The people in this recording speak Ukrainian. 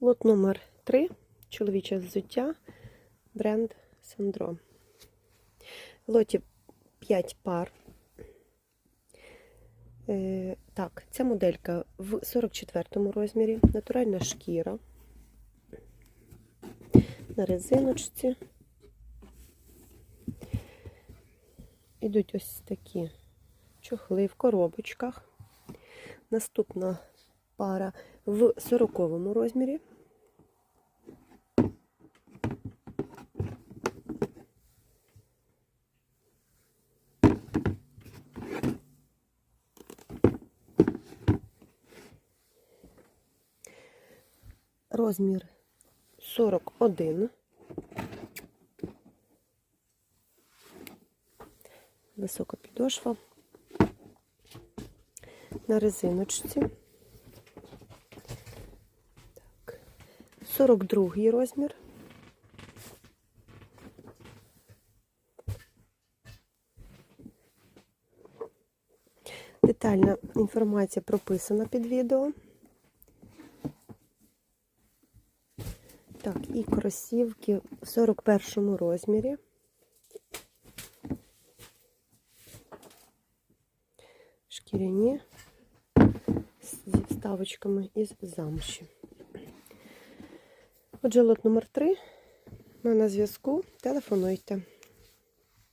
Лот номер 3 чоловіче взуття, бренд Сандро. В лоті 5 пар. Е, так, ця моделька в 44 розмірі, натуральна шкіра. На резиночці. Ідуть ось такі чохли в коробочках. Наступна пара в 40 розмірі. Розмір 41. Висока підошва. На резиночці. 42 розмір. Детальна інформація прописана під відео. Так, і кросівки в 41 розмірі. Шкіряні зі вставочками із замші. Отже, лот номер 3. Ми на зв'язку. Телефонуйте.